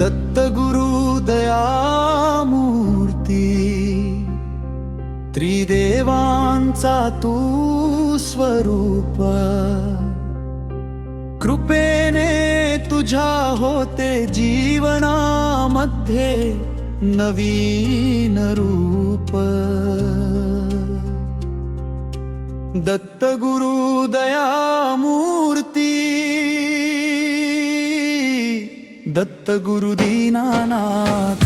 दत्त दयामूर्ती त्रिदेवांचा तू स्वरूप. कृपेने तुझ्या होते जीवनामध्ये नवीन रूप. दत्त दयामूर्ती दत्त गुरु दीनानाथ।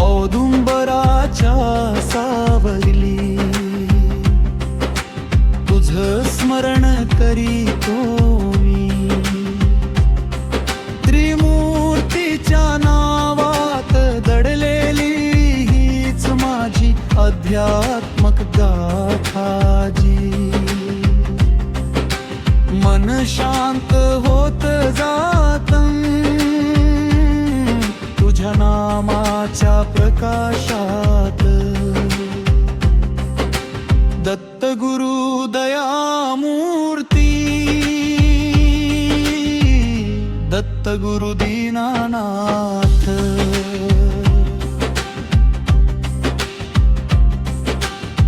औदुंबराच्या सावली तुझ स्मरण करीतो मी। त्रिमूर्तीच्या नावात दडलेली हीच माझी अध्या मन शांत होत जात. तुझ्या नामाच्या प्रकाशात. दत्त गुरु दयामूर्ती. दत्तगुरु दीनानाथ.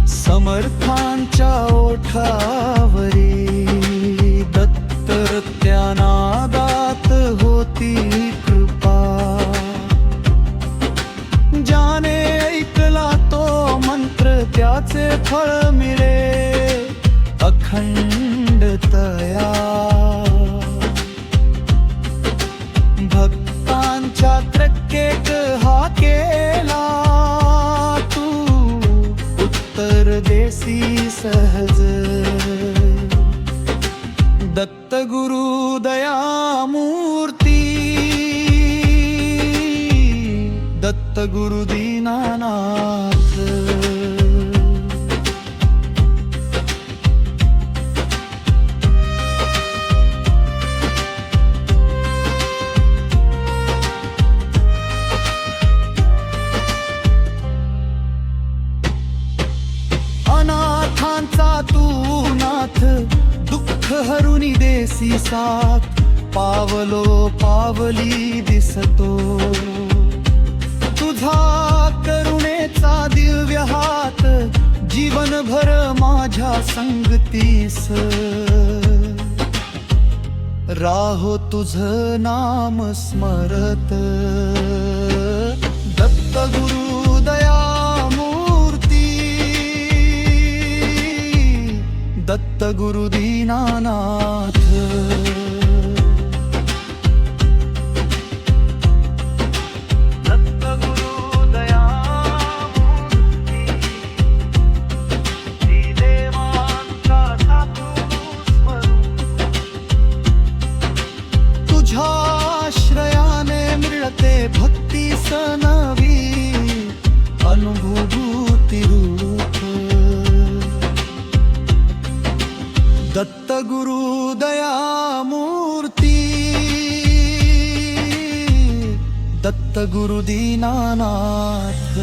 समर्थांच्या ओठा त्याचे फळ मिळे अखंड तया. भक्तांच्या त्रक्केक हा केला तू उत्तर देसी सहज. दत्त गुरु दयामूर्ती दत्त दीनाना हरुणी देसी साथ पावलो पावली दिसतो. तुझा करुणेचा दिव्य हात जीवनभर माझ्या संगतीस राहो तुझ नाम स्मरत. दत्त गुरु दयामूर्ती. दत्त गुरुदी दीनानाथ दत्त गुरु दीनानाथ